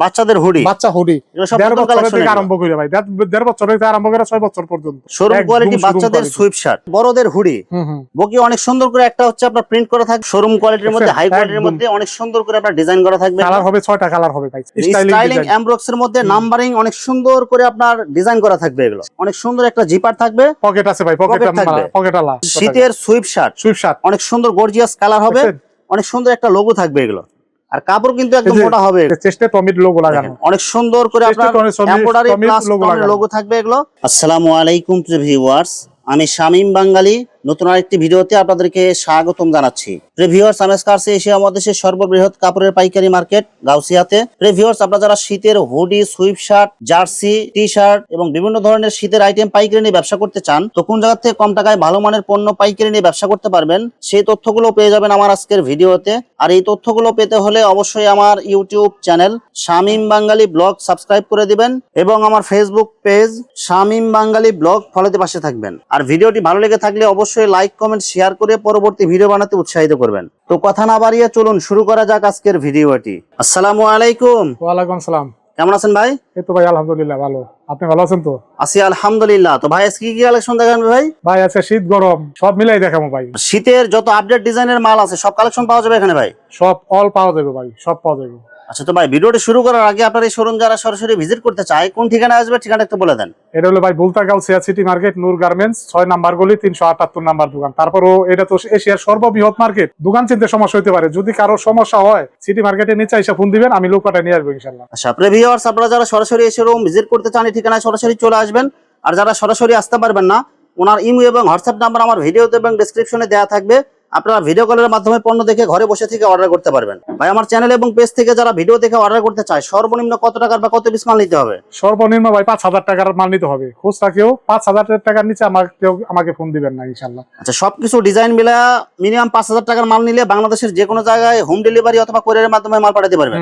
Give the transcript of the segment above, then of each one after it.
বাচ্চাদের হুডি? বাচ্চা হুডি। দেড় বছর থেকে আরম্ভ করে ভাই। দেড়- দেড় বছর থেকে আরম্ভ করে ছয় বছর পর্যন্ত। শোরুম কোয়ালিটি বাচ্চাদের। সুইপ শার্ট বড়দের হুডি। বকি অনেক সুন্দর করে একটা হচ্ছে আপনার প্রিন্ট করা থাকে শোরুম কোয়ালিটির মধ্যে হাই কোয়ালিটির মধ্যে অনেক সুন্দর করে আপনার ডিজাইন করা থাকবে। কালার হবে ছয়টা কালার হবে ভাই। স্টাইলিং স্টাইলিং এমব্রক্স এর মধ্যে নাম্বারিং অনেক সুন্দর করে আপনার ডিজাইন করা থাকবে এগুলো। অনেক সুন্দর একটা জিপার থাকবে। পকেট আছে ভাই পকেট থাকবে। পকেট আলা শীতের সুইপ শার্ট সুইফট শার্ট অনেক সুন্দর গর্জিয়াস কালার হবে। অনেক সুন্দর একটা লোগো থাকবে এগুলো। আর কাপড় কিন্তু একদম মোটা হবে। চেষ্টা টমিট লোগো লাগানো। অনেক সুন্দর করে আপনারা এমব্রয়ডারি প্লাস। লোগো থাকবে এগুলো। আসসালামু আলাইকুম ভিউয়ার্স আমি শামীম বাঙালি নতুন আরেকটি ভিডিওতে আপনাদেরকে স্বাগতম জানাচ্ছি। প্রিভিউয়ার্স আমেজ কার্সে এশিয়া মহাদেশের সর্ববৃহৎ কাপড়ের পাইকারি মার্কেট গাউসিয়াতে। প্রিভিউয়ার্স আপনারা যারা শীতের hoodie sweatshirt jersey T shirt এবং বিভিন্ন ধরনের শীতের আইটেম পাইকারি নিয়ে ব্যবসা করতে চান, তো কোন জায়গা থেকে কম টাকায় ভালো মানের পণ্য পাইকারি নিয়ে ব্যবসা করতে পারবেন, সেই তথ্যগুলো পেয়ে যাবেন আমার আজকের ভিডিওতে। আর এই তথ্যগুলো পেতে হলে অবশ্যই আমার YouTube channel Shamim Bangali vlog subscribe করে দিবেন এবং আমার Facebook page Shamim Bangali vlog ফলোতে পাশে থাকবেন। আর ভিডিওটি ভালো লেগে থাকলে অবশ্যই লাইক কমেন্ট শেয়ার করে পরবর্তী ভিডিও বানাতে উৎসাহিত করবেন। তো কথা না বাড়িয়ে চলুন শুরু করা যাক আজকের ভিডিওটি আসসালামু আলাইকুম। ওয়ালাইকুম সালাম। কেমন আছেন ভাই? এই তো ভাই আলহামদুলিল্লাহ ভালো। আপনি ভালো আছেন তো? আছি আলহামদুলিল্লাহ। তো ভাই আজকে কি কি কালেকশন দেখাবেন ভাই? ভাই আজকে শীত গরম সব মিলাই দেখাবো ভাই। শীতের যত আপডেট ডিজাইনের মাল আছে সব কালেকশন পাওয়া যাবে এখানে ভাই? সব অল পাওয়া যাবে ভাই সব পাওয়া যাবে। আচ্ছা তো ভাই ভিডিওটি শুরু করার আগে আপনার এই শোরুম যারা সরাসরি ভিজিট করতে চায় কোন ঠিকানায় আসবে ঠিকানা একটু বলে দেন। এটা হলো ভাই Bultagaon Siya city market Noor garments ছয় নাম্বার গলি তিনশো আটাত্তর নাম্বার দোকান। তারপরও এটা তো এশিয়ার সর্ববৃহৎ মার্কেট। দোকান চিনতে সমস্যা হতে পারে। যদি কারও সমস্যা হয় সিটি মার্কেটের নিচে এসে ফোন দিবেন আমি লোক পাঠায় নিয়ে আসব ইনশাল্লাহ আচ্ছা প্রিভিউয়ার্স আপনারা যারা সরাসরি এই শোরুম ভিজিট করতে চান এই ঠিকানায় সরাসরি চলে আসবেন। আর যারা সরাসরি আসতে পারবেন না ওনার ইমো এবং হোয়াটসঅ্যাপ নাম্বার আমার ভিডিওতে এবং ডেসক্রিপশনে দেওয়া থাকবে। আপনারা ভিডিও কলের মাধ্যমে পণ্য দেখে ঘরে বসে থেকে অর্ডার করতে পারবেন। ভাই আমার চ্যানেল এবং পেজ থেকে যারা ভিডিও দেখে অর্ডার করতে চায় সর্বনিম্ন কত টাকার বা কত পিস মাল নিতে হবে? সর্বনিম্ন ভাই পাঁচ হাজার টাকার মাল নিতে হবে। খুচরা কেউ পাঁচ হাজার টাকার নিচে আমাকে কেউ আমাকে ফোন দিবেন না ইনশাল্লাহ আচ্ছা সবকিছু ডিজাইন মিলা মিনিমাম পাঁচ হাজার টাকার মাল নিলে বাংলাদেশের যে কোনো জায়গায় হোম ডেলিভারি অথবা কোরিয়ারের মাধ্যমে মাল পাঠাতে পারবেন।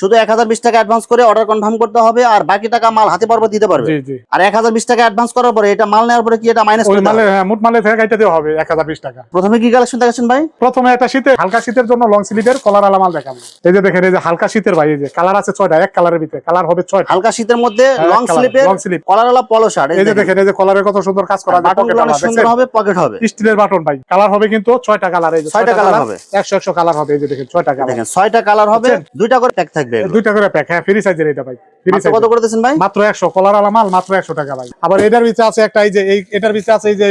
শুধু এক হাজার বিশ টাকা অ্যাডভান্স করে অর্ডার কনফার্ম করতে হবে আর বাকি টাকা মাল হাতে পর্ব দিতে পারবে। আর এক হাজার বিশ টাকা অ্যাডভান্স করার পরে এটা মাল নেওয়ার পরে কি এটা মাইনাস? হ্যাঁ মোট মালে গাইতে দেওয়া হবে এক হাজার বিশ টাকা। প্রথমে কি কালেকশন দেখাচ্ছেন ভাই? প্রথমে একটা শীতের হালকা শীতের জন্য লং স্লিভের কলার আলা মাল দেখাবো। এই যে দেখেন এই যে হালকা শীতের ভাই এই যে কালার আছে ছয়টা এক কালারের ভিতরে কালার হবে ছয়টা। হালকা শীতের মধ্যে লং colour, স্লিপের long sleeve। কলারওয়ালা পলো শার্ট এই যে দেখেন। এই যে কলারের কত সুন্দর কাজ করা বাটনগুলো অনেক সুন্দর হবে পকেট হবে। স্টিলের বাটন ভাই কালার হবে কিন্তু ছয়টা কালার এই যে ছয়টা colour হবে। একশো একশো কালার হবে এই যে দেখেন ছয়টা কালার দেখেন ছয়টা কালার হবে দুইটা করে প্যাক থাকবে দুইটা করে প্যাক হ্যাঁ ফ্রি সাইজের এটা ভাই কত ভাই? মাত্র একশো কলার আলা মাল মাত্র একশো টাকা ভাই। আবার এটার ভিতরে আছে একটা এই যে এটার ভিতরে আছে এই যে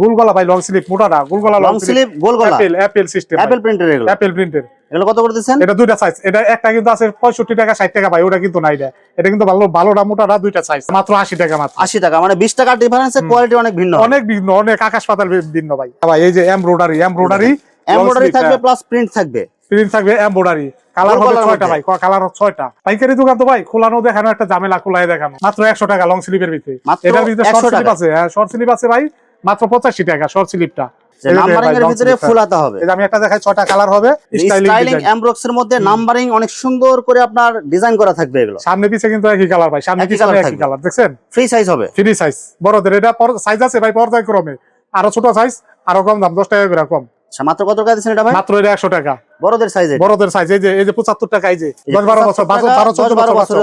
গোল গলা ভাই লং স্লিপ মোটাটা গোল গলা লং স্লিপ গোল গলা অ্যাপেল অ্যাপেল সিস্টেম অ্যাপেল প্রিন্টের এগুলো? অ্যাপেল প্রিন্টের এগুলো কত করে দিচ্ছেন এটা দুইটা সাইজ এটা একটা কিন্তু আছে পঁয়ষট্টি টাকা ষাট টাকা ভাই ওটা কিন্তু নাই এটা এটা কিন্তু ভালো ভালোটা মোটাটা দুইটা সাইজ মাত্র আশি টাকা মাত্র। আশি টাকা মানে বিশ টাকার ডিফারেন্সে কোয়ালিটি অনেক ভিন্ন। অনেক ভিন্ন অনেক আকাশ পাতাল ভিন্ন ভাই। ভাই এই যে এমব্রয়ডারি এমব্রয়ডারি এমব্রয়ডারি থাকবে প্লাস প্রিন্ট থাকবে। প্রিন্ট থাকবে এমব্রয়ডারি কালার হবে ছয়টা ভাই কালার ছয়টা। পাইকারি দোকান তো ভাই খোলানো দেখানো একটা ঝামেলা খোলাই দেখানো। মাত্র একশো টাকা লং স্লিপের ভিতরে। এটার ভিতরে শর্ট স্লিপ আছে হ্যাঁ শর্ট স্লিপ আছে ভাই। মাত্র পঁচাশি টাকা শর্ট স্লিপটা যে নাম্বারিং এর ভিতরে ফুল হবে। আমি একটা দেখাই ছয়টা কালার হবে স্টাইলিং স্টাইলিং এমব্রক্স এর মধ্যে নাম্বারিং অনেক সুন্দর করে আপনার ডিজাইন করা থাকবে এগুলো। সামনে পিছে কিন্তু একই কালার ভাই সামনে একই একই কালার দেখছেন? ফ্রি সাইজ হবে। ফ্রি সাইজ বড়দের এটা সাইজ আছে ভাই পর্যায়ক্রমে। আরও ছোট সাইজ আরও কম দাম দশ টাকা করে কম। আচ্ছা মাত্র কত টাকা দিচ্ছেন এটা ভাই? মাত্র এটা একশো টাকা। বড়দের সাইজ বড়দের সাইজ এই যে এই যে পঁচাত্তর টাকা এই যে দশ বারো বছর বারো টাকা, বারো 10 চোদ্দ বছর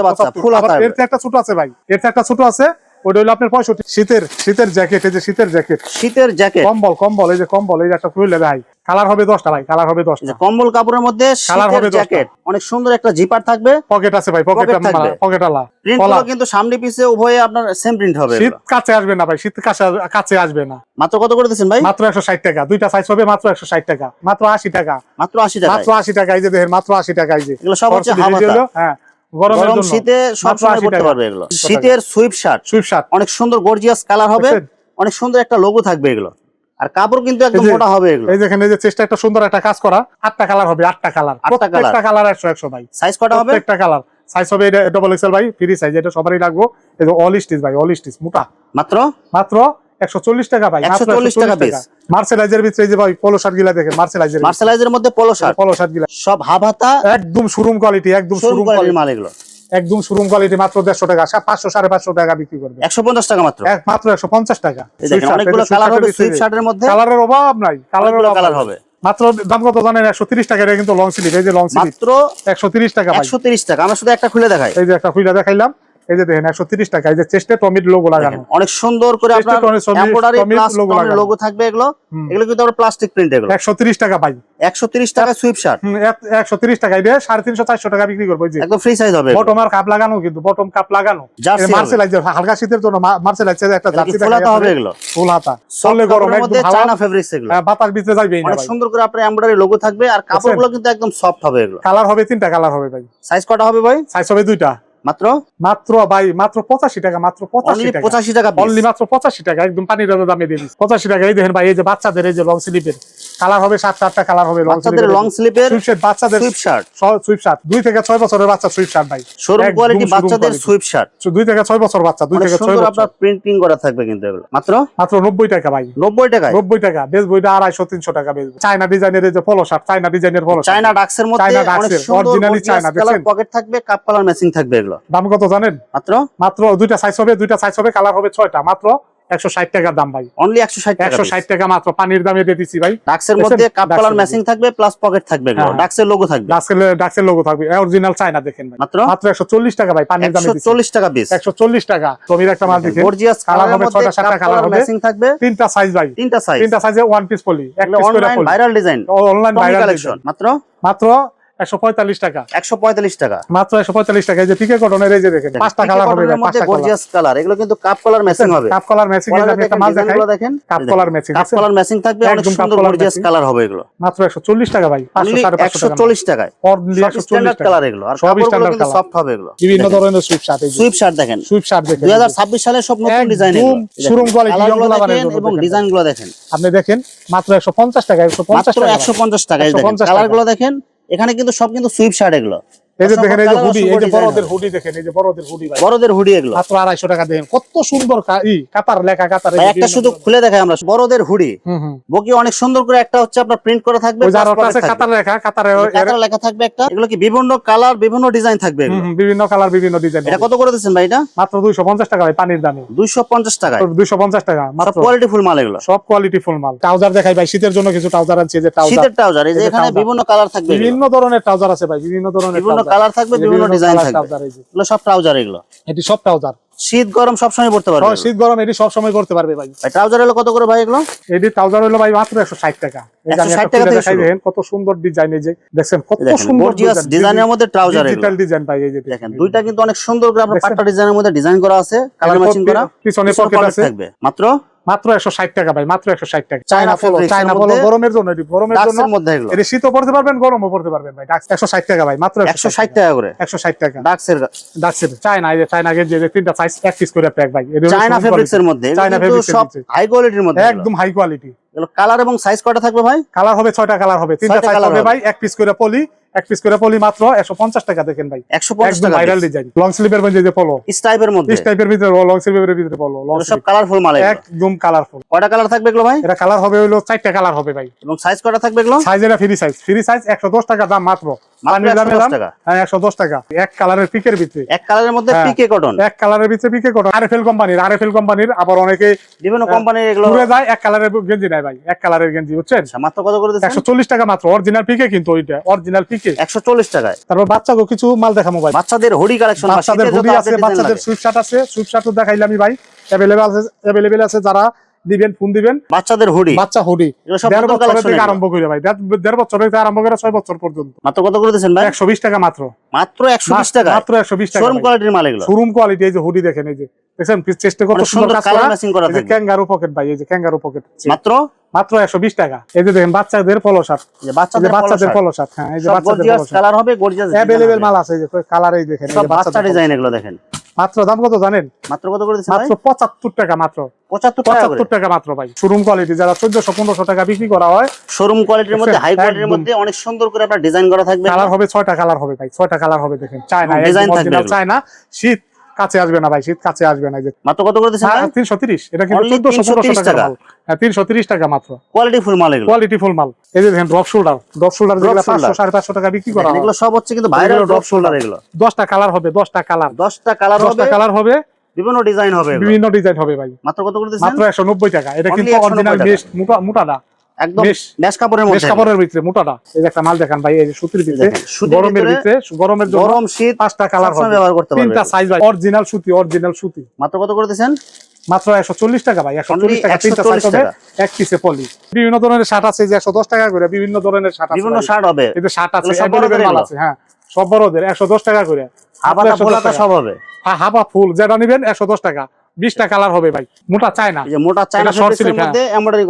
এর একটা ছোট আছে ভাই এর একটা ছোট আছে ওটা হলো আপনার পঁয়ষট্টি। শীতের শীতের জ্যাকেট এই যে শীতের জ্যাকেট শীতের জ্যাকেট কম্বল কম্বল এই যে কম্বল এই যে একটা খুলে ভাই। কালার হবে দশটা ভাই কালার হবে দশটা। কম্বল কাপড়ের মধ্যে Colour হবে জ্যাকেট অনেক সুন্দর একটা জিপার থাকবে। পকেট আছে ভাই পকেট পকেট আলা। প্রিন্ট কিন্তু সামনে পিছে উভয়ে আপনার সেম প্রিন্ট হবে শীত কাছে আসবে না ভাই শীত কাছে কাছে আসবে না। মাত্র কত করে দিচ্ছেন ভাই? মাত্র একশো ষাট টাকা। দুইটা সাইজ হবে মাত্র একশো ষাট টাকা। মাত্র আশি টাকা। মাত্র আশি টাকা মাত্র আশি টাকা এই যে দেখেন মাত্র আশি টাকা এই যে এগুলো সব হচ্ছে হাফ হ্যাঁ। গরম শীতে সব সময় 80 পারবে এগুলো। শীতের সুইপ শার্ট সুইফট শার্ট অনেক সুন্দর গর্জিয়াস কালার হবে। অনেক সুন্দর একটা লোগো থাকবে এগুলো। আর কাপড় কিন্তু একদম মোটা হবে এগুলো। এই দেখেন এই যে চেষ্টা একটা সুন্দর একটা কাজ করা। আটটা কালার হবে আটটা কালার আটটা প্রত্যেকটা কালার একশো একশো ভাই। সাইজ কটা হবে? প্রত্যেকটা কালার সাইজ হবে এটা ডবল এক্সেল ভাই ফ্রি সাইজ এটা সবারই লাগবো। এই যে অল স্টিচ ভাই অল স্টিচ মোটা। মাত্র? মাত্র একশো চল্লিশ টাকা ভাই 140 টাকা। মার্সেলাইজের ভিতরে যে ভাই পলো শার্ট গিলা দেখেন মার্সেলাইজের মধ্যে পলো শার্ট পলো শার্ট গিলা। সব একদম শোরুম কোয়ালিটি একদম শোরুম কোয়ালিটি মাল এগুলো। একদম শোরুম কোয়ালিটি মাত্র দেড়শো টাকা। সা- পাঁচশো সাড়ে পাঁচশো টাকা বিক্রি করবে। একশো পঞ্চাশ টাকা মাত্র। এক মাত্র একশো পঞ্চাশ টাকা। এই অনেকগুলো কালার হবে সুইপ শার্টের মধ্যে। কালারের অভাব নাই। কালারের কালার হবে। মাত্র দাম কত জানেন? একশো তিরিশ টাকা এটা কিন্তু লং স্লিপ এই যে লং স্লিপ মাত্র একশো তিরিশ টাকা ভাই। একশো তিরিশ টাকা। আমরা শুধু একটা খুলে দেখাই। এই যে একটা খুইলা দেখাইলাম। এই যে দেখেন একশো তিরিশ টাকা এই যে চেস্টে লোগো লাগানো। অনেক সুন্দর করে আপনার। লোগো থাকবে এগুলো। এগুলো কিন্তু আমরা প্লাস্টিক প্রিন্ট এগুলো। একশো তিরিশ টাকা পাই একশো তিরিশ টাকা সুইপ শার্ট একশো তিরিশ টাকা এটা সাড়ে তিনশো চারশো টাকা বিক্রি করব যে। একদম ফ্রি সাইজ হবে বটম আর কাপ লাগানো কিন্তু বটম কাপ লাগানো। মার্সেলাইজ হালকা শীতের জন্য মার্সেলাইজ একটা জার্সি হবে এগুলো? ফুল হাতা Soft গরম একদম চায়না ফেব্রিক্স এগুলো। হ্যাঁ, বাতাস ভিতরে অনেক সুন্দর করে আপনার এমব্রয়ডারি লোগো থাকবে আর কাপড়গুলো কিন্তু একদম সফট হবে এগুলো। কালার হবে তিনটা কালার হবে ভাই। সাইজ কটা হবে ভাই? সাইজ হবে দুইটা। মাত্র? মাত্র ভাই মাত্র পঁচাশি টাকা মাত্র পঁচাশি টাকা। পঁচাশি টাকা। অনলি মাত্র পঁচাশি টাকা একদম পানির দামে দিয়ে দিচ্ছি। পঁচাশি টাকা এই দেখেন ভাই এই যে বাচ্চাদের এই যে লং স্লিপের কালার হবে সাত আটটা কালার হবে লং বাচ্চাদের লং স্লিপের সুইপ শার্ট বাচ্চাদের সুইপ শার্ট সুইপ শার্ট দুই থেকে ছয় বছরের বাচ্চা সুইপ শার্ট ভাই। শোরুম কোয়ালিটি বাচ্চাদের সুইপ শার্ট দুই থেকে ছয় বছর বাচ্চা দুই থেকে ছয় বছর। আপনার প্রিন্টিং করা থাকবে কিন্তু এগুলো। মাত্র? মাত্র নব্বই টাকা ভাই। নব্বই টাকায়? নব্বই টাকা। বেশ বইটা আড়াইশো তিনশো টাকা বেচবো চায়না ডিজাইনের এই যে পলো শার্ট চায়না ডিজাইনের পলো চায়না ডাক্সের মধ্যে চায়না ডাক্সের, originally চায়না, কালার পকেট থাকবে কাপ কালার ম্যাচিং থাকবে এগুলো। দাম কত জানেন? মাত্র? মাত্র দুইটা সাইজ হবে দুইটা সাইজ হবে কালার হবে ছয়টা। মাত্র একশো ষাট টাকার দাম ভাই। অনলি একশো ষাট একশো ষাট টাকা মাত্র পানির দামে দিয়ে দিচ্ছি ভাই। ডাক্সের মধ্যে কাপ কালার ম্যাচিং থাকবে প্লাস পকেট থাকবে হ্যাঁ। ডাক্সের লোগো থাকবে। ডাক্সের ডাক্সের লোগো থাকবে। অরিজিনাল চায়না দেখেন ভাই। মাত্র? মাত্র একশো চল্লিশ টাকা ভাই পানির দামে চল্লিশ টাকা পিস একশো চল্লিশ টাকা। জমির একটা মাল দেখেন। গর্জিয়াস কালার হবে ছয়টা সাতটা কালার হবে। ম্যাচিং থাকবে। তিনটা সাইজ ভাই। তিনটা সাইজ তিনটা সাইজে ওয়ান পিস পলি এক পিস করে online viral design online viral collection মাত্র? মাত্র একশো পঁয়তাল্লিশ টাকা। একশো পঁয়তাল্লিশ টাকা। মাত্র একশো পঁয়তাল্লিশ টাকা। এই যে পিকে কটনের এই যে দেখেন পাঁচটা কালার হবে ভাই, পাঁচটা কালার গর্জিয়াস কালার এগুলো কিন্তু কাপ কালার ম্যাচিং হবে। কাপ কালার ম্যাচিং দেখেন cuff colour matching cuff colour matching থাকবে অনেক সুন্দর গর্জিয়াস কালার হবে এগুলো। মাত্র একশো চল্লিশ টাকা ভাই একশো চল্লিশ টাকায়। স্ট্যান্ডার্ড কালার এগুলো। আর সফট হবে এগুলো। বিভিন্ন ধরনের সুইপ শার্ট সুইপ শার্ট দেখেন। সুইপ শার্ট দেখেন। দুই হাজার ছাব্বিশ সালের সব নতুন ডিজাইন এবং ডিজাইনগুলো দেখেন। আপনি দেখেন মাত্র একশো পঞ্চাশ টাকা একশো পঞ্চাশ টাকা। একশো পঞ্চাশ টাকা এই দেখেন। 150 টাকা। কালারগুলো দেখেন। এখানে কিন্তু সব কিন্তু সুইপ শার্ট এগুলো। এই যে দেখেন এই যে হুডি এই যে বড়দের হুডি দেখেন এই যে বড়দের হুডি ভাই। বড়দের হুডি এগুলো। মাত্র আড়াইশো টাকা দেখেন কত সুন্দর ই কাতার লেখা কাতার ভাই একটা বিভিন্ন শুধু খুলে দেখাই আমরা। বড়দের হুডি। হুম হুম। বকি অনেক সুন্দর করে একটা হচ্ছে আপনার প্রিন্ট করা থাকবে ওই যে plus আরও একটা pocket আছে কাতার লেখা কাতারে কাতার লেখা থাকবে একটা। এগুলো কি বিভিন্ন কালার বিভিন্ন ডিজাইন থাকবে বিভিন্ন কালার বিভিন্ন ডিজাইন। এটা কত করে দিচ্ছেন ভাই এটা? মাত্র দুইশো পঞ্চাশ টাকা ভাই পানির দামে। দুইশো পঞ্চাশ টাকায়? দুইশো পঞ্চাশ টাকা মাত্র। কোয়ালিটি ফুল মাল এগুলো? সব কোয়ালিটি ফুল মাল। ট্রাউজার দেখাই ভাই শীতের জন্য কিছু ট্রাউজার আছে যে ট্রাউজার। শীতের ট্রাউজার এই যে এখানে বিভিন্ন কালার থাকবে বিভিন্ন ধরনের ট্রাউজার আছে ভাই বিভিন্ন ধরনের। কালার থাকবে বিভিন্ন ডিজাইন থাকবে। এগুলো সব ট্রাউজার এগুলো। এটি সব ট্রাউজার শীত গরম সবসময় পড়তে পারবে। শীত গরম এটি সব সময় করতে পারবে ভাই। ভাই ট্রাউজার হলো কত করে ভাই এগুলো? এটি ট্রাউজার হলো ভাই মাত্র একশো ষাট টাকা। এই যে 160 টাকা। দেখেন কত সুন্দর ডিজাইন এই যে। দেখছেন কত সুন্দর ডিজাইনের মধ্যে ট্রাউজার ডিজিটাল ডিজাইন ভাই এই যে দেখেন দুইটা কিন্তু অনেক সুন্দর করে আপনার দেখছেন? ডিজাইনের মধ্যে ডিজাইন করা আছে কালার ম্যাচিং করা। পিছনে পকেট আছে। থাকবে। মাত্র? মাত্র একশো ষাট টাকা ভাই মাত্র একশো ষাট টাকা। চায়না ফলো চায়না ফলো গরমের জন্য এটি গরমের জন্য। ডাক্সের মধ্যে এগুলো। এটি শীতও পড়তে পারবেন গরমও পড়তে পারবেন ভাই। একশো ষাট টাকা ভাই মাত্র একশো ষাট টাকা করে। একশো ষাট টাকা। ডাক্সের ডাকছে চায়না এই যে চায়না এই যে তিনটা সাইজ করে প্যাক ভাই। এটি চায়না ফেব্রিক্স এর মধ্যে চায়না এর সব হাই কোয়ালিটির মধ্যে একদম হাই কোয়ালিটি কালার এবং সাইজ কটা থাকবে ভাই? কালার হবে ছয়টা কালার হবে। তিনটা সাইজ হবে। ভাই এক পিস করে পলি এক পিস করে পলি মাত্র একশো পঞ্চাশ টাকা দেখেন ভাই। একশো পঞ্চাশ একদম টাকা ভাইরাল ডিজাইন লং স্লিভের মধ্যে যে পলো স্টাইপের মধ্যে? পিস টাইপের ভিতরে লং স্লিভের ভিতরে পলো লং সব কালারফুল মাল। একদম কালারফুল কয়টা কালার থাকবে এগুলো ভাই? এটা কালার হবে হলো চারটা কালার হবে ভাই। এবং সাইজ কটা থাকবে এগুলো? সাইজ এটা ফ্রি সাইজ ফ্রি সাইজ একশো দশ টাকা দাম মাত্র। দাম 110 টাকা। হ্যাঁ এক কালারের পিকের ভিতরে। এক কালারের মধ্যে হ্যাঁ। পিকে কটন এক কালারের ভিতরে পিকে কটন আরএফএল কোম্পানির আরএফএল কোম্পানির আবার অনেকে বিভিন্ন হ্যাঁ। কোম্পানির এগুলো ঘুরে যায় এক কালারের গেঞ্জি নেয় ভাই এক কালারের গেঞ্জি বুঝছেন? আচ্ছা, মাত্র কত করে দিচ্ছেন একশো চল্লিশ টাকা মাত্র অরিজিনাল পিকে কিন্তু ওইটা অরিজিনাল পিকে একশো চল্লিশ টাকায়? তারপর বাচ্চাকে কিছু মাল দেখাবো ভাই। বাচ্চাদের হুডি কালেকশন বাচ্চাদের হুডি আছে বাচ্চাদের সুইপ শার্ট আছে সুইপ শার্টও দেখাইলাম আমি ভাই। অ্যাভেলেবেল আছে অ্যাভেলেবেল আছে যারা দিবেন ফোন দিবেন। বাচ্চাদের হুডি। বাচ্চা হুডি। দেড় collection থেকে আরম্ভ করে ভাই। দেড়- বছর থেকে আরম্ভ করে ছয় বছর পর্যন্ত। মাত্র কত করে দিচ্ছেন ভাই? একশো বিশ টাকা মাত্র। মাত্র একশো বিশ টাকা মাত্র একশো বিশ টাকা শোরুম কোয়ালিটির মাল এগুলো। শোরুম কোয়ালিটি এই যে হুডি দেখেন এই যে। দেখছেন চেষ্টা কত সুন্দর সুন্দর কাজ কালার করা। ম্যাচিং করা এই যে ক্যাঙ্গারু পকেট ভাই এই যে ক্যাঙ্গারু পকেট মাত্র? মাত্র একশো বিশ টাকা। এই যে দেখেন বাচ্চাদের পলো শার্ট বাচ্চাদের বাচ্চাদের পলো শার্ট হ্যাঁ এই যে বাচ্চাদের কালার হবে গর্জিয়াস অ্যাভেলেবেল মাল আছে এই যে কালার এই দেখেন বাচ্চা ডিজাইন এগুলো দেখেন। মাত্র দাম কত জানেন? মাত্র কত করে মাত্র পঁচাত্তর টাকা মাত্র। পঁচাত্তর পঁচাত্তর টাকা মাত্র ভাই। শোরুম কোয়ালিটি যারা চোদ্দশো পনেরোশো টাকা বিক্রি করা হয় শোরুম কোয়ালিটির মধ্যে হাই কোয়ালিটির মধ্যে অনেক সুন্দর করে আপনার ডিজাইন করা থাকবে। কালার হবে ছয়টা কালার হবে ভাই ছয়টা কালার হবে দেখেন। চায়না না design থাকবে। চায়না। শীত কাছে আসবে না ভাই শীত কাছে আসবে না যে। মাত্র কত করে দিচ্ছেন তিনশো তিরিশ এটা কিন্তু চোদ্দশো পনেরোশো টাকা। মাল। হ্যাঁ তিনশো তিরিশ টাকা মাত্র। কোয়ালিটি ফুল মাল কোয়ালিটি ফুল মাল। এই যে দেখেন ড্রপ শোল্ডার ড্রপ শোল্ডার যেগুলো পাঁচশো সাড়ে পাঁচশো টাকা বিক্রি করা এগুলো সব হচ্ছে কিন্তু ভাইরাল ড্রপ শোল্ডার এগুলো। দশটা কালার হবে দশটা কালার দশটা কালার দশটা কালার হবে। বিভিন্ন ডিজাইন হবে বিভিন্ন ডিজাইন হবে ভাই। মাত্র কত করে মাত্র একশো নব্বই টাকা। এটা কিন্তু অরিজিনাল বেস্ট মোটা মোটাটা একদম ম্যাশ কাপড়ের মধ্যে কাপড়ের ভিতরে মোটাটা। এই একটা মাল দেখান ভাই এই যে সুতির ভিতরে গরমের ভিতরে ভিতরে গরমের জন্য গরম শীত পাঁচটা কালার হবে। ব্যবহার করতে পারবে তিনটা সাইজ ভাই অরিজিনাল সুতি অরিজিনাল সুতি। মাত্র কত টাকা ভাই টাকা তিনটা সাইজ হবে এক পিসে পলি। বিভিন্ন ধরনের শার্ট আছে যে একশো দশ টাকা করে বিভিন্ন ধরনের শার্ট আছে বিভিন্ন শার্ট হবে। এতে শার্ট আছে মাল আছে হ্যাঁ। সব বড়দের একশো দশ টাকা করে। 110 সব হবে। হ্যাঁ, হাফা ফুল যেটা নিবেন একশো দশ টাকা। বিশটা কালার হবে ভাই। মোটা চায় না মোটা ফেব্রিক্সের sleeve, মধ্যে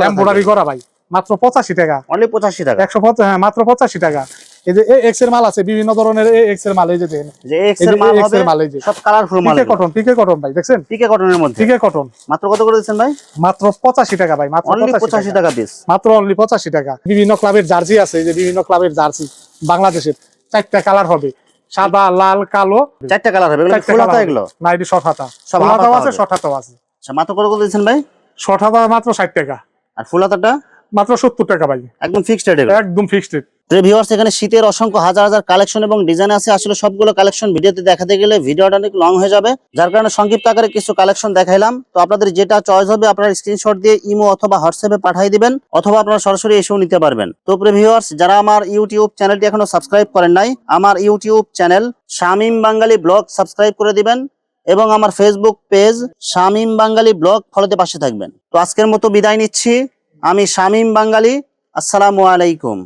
এমব্রয়ডারি করা ভাই। মাত্র পঁচাশি টাকা। অনলি 85 টাকা। একশো পঁচাশি হ্যাঁ মাত্র পঁচাশি টাকা। এই যে এক্সের মাল আছে বিভিন্ন ধরনের এক্সের মাল এই যে দেখেন। যে এক্সের মাল হবে মাল এই যে। সব কালারফুল মাল টিকে কটন টিকে কটন ভাই দেখছেন? টিকে কটনের মধ্যে। টিকে কটন মাত্র কত করে দিচ্ছেন ভাই? মাত্র পঁচাশি টাকা ভাই মাত্র অনলি 85 85 টাকা। পিস মাত্র অনলি পঁচাশি টাকা। বিভিন্ন ক্লাবের জার্সি আছে এই যে বিভিন্ন ক্লাবের জার্সি বাংলাদেশের। চারটা কালার হবে। সাদা লাল কালো। চারটা কালার হবে এগুলো ফুল হাতা এগুলো? না এটি শর্ট হাতা ফুল হাতাও হাতা আছে শর্ট হাতাও আছে। আচ্ছা মাত্র কত করে দিচ্ছেন ভাই? শর্ট হাতা মাত্র ষাট টাকা। আর ফুল হাতাটা মাত্র সত্তর টাকা ভাই। একদম ফিক্সড রেট একদম ফিক্সড রেট ভিউয়ার্স এখানে শীতের অসংখ্য হাজার হাজার কালেকশন এবং ডিজাইন আছে। আসলে সবগুলো কালেকশন ভিডিওতে দেখাতে গেলে ভিডিওটা অনেক লং হয়ে যাবে। যার কারণে সংক্ষিপ্ত আকারে কিছু কালেকশন দেখাইলাম। তো আপনাদের যেটা চয়েস হবে আপনারা স্ক্রিনশট দিয়ে ইমো অথবা হোয়াটসঅ্যাপে পাঠিয়ে দিবেন অথবা আপনারা সরাসরি এসেও নিতে পারবেন। তো ভিউয়ার্স যারা আমার ইউটিউব চ্যানেলটি এখনও সাবস্ক্রাইব করেন নাই আমার YouTube channel Shamim Bangali vlog subscribe করে দিবেন এবং আমার Facebook page Shamim Bangali vlog ফলোতে পাশে থাকবেন। তো আজকের মতো বিদায় নিচ্ছি। আমি শামীম বাঙালি আসসালামু আলাইকুম।